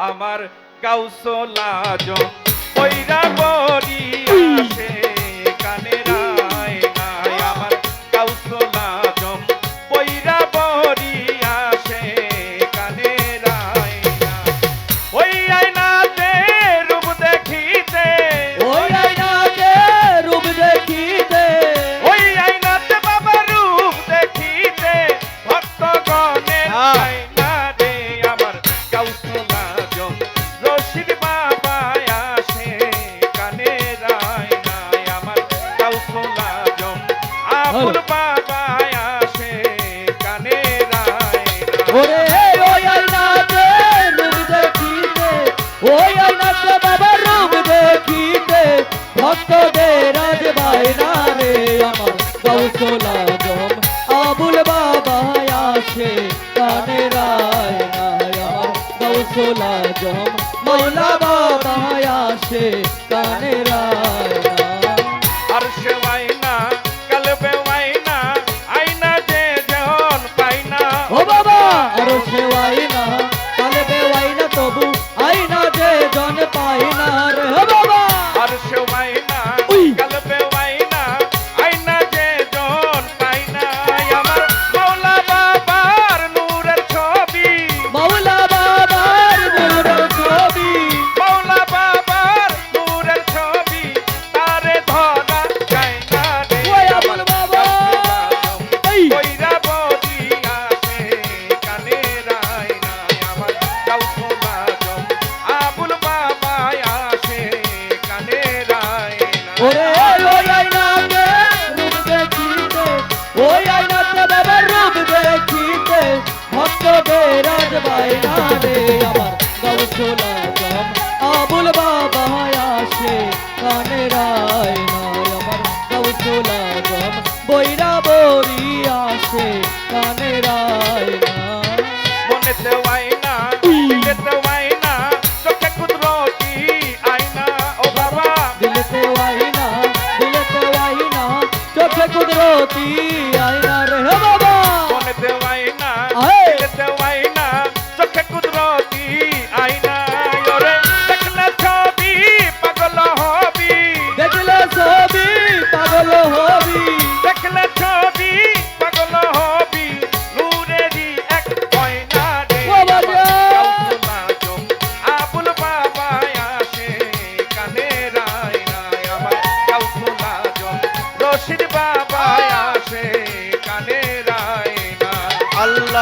আমার কাউসলাজ পৈরা বলি আসে তোলা জম। আবুল বাবা আসে কানে রায় আমার। গৌসোলা জম। মৌলা বাবা আসে কানে রায় বাইনা রে আমার গাউসুল আজম আবুল বাবা আসে কানে রায় না আমার গাউসুল আজম বৈরা বরি আসে কানে রায় না মনেতে বাইনা দিলেতে বাইনা চোখে কুদরতি আয়না। ও বাবা। দিলেতে বাইনা দিলেতে বাইনা চোখে কুদরতি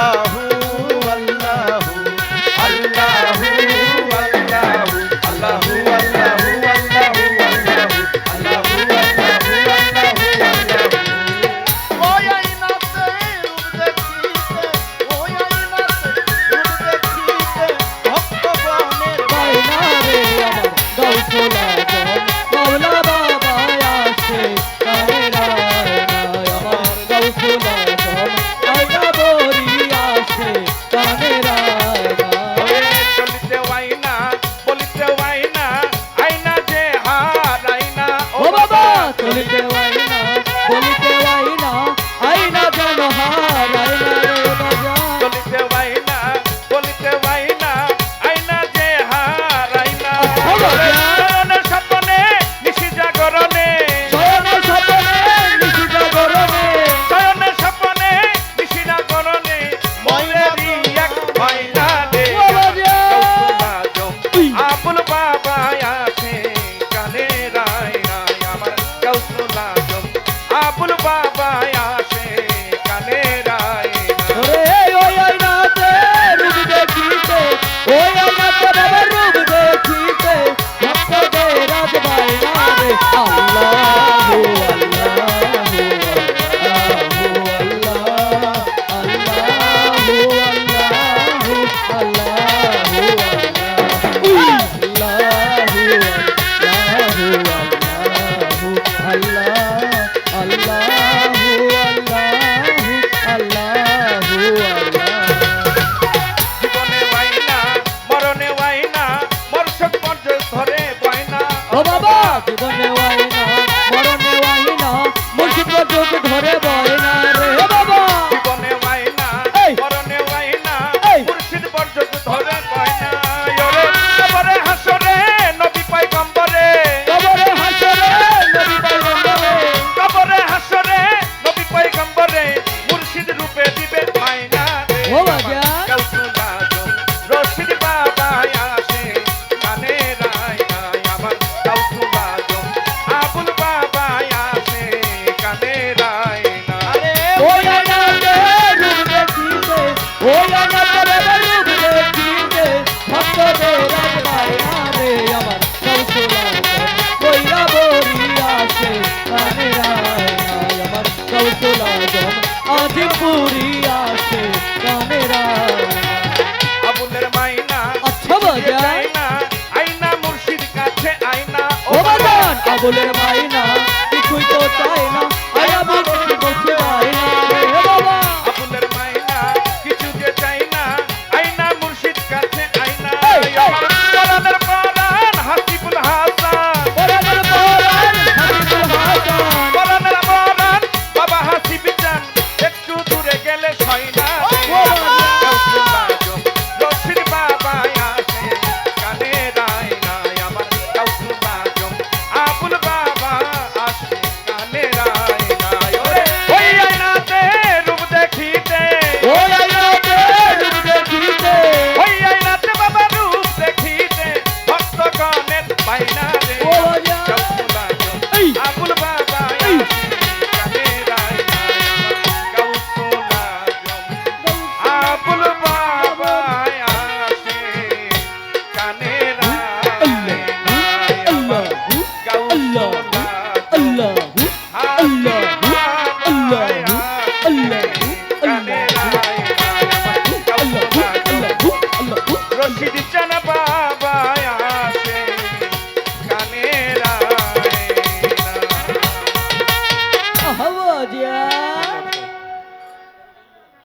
আল্লাহ বলিতে হয় না বলিতে হয়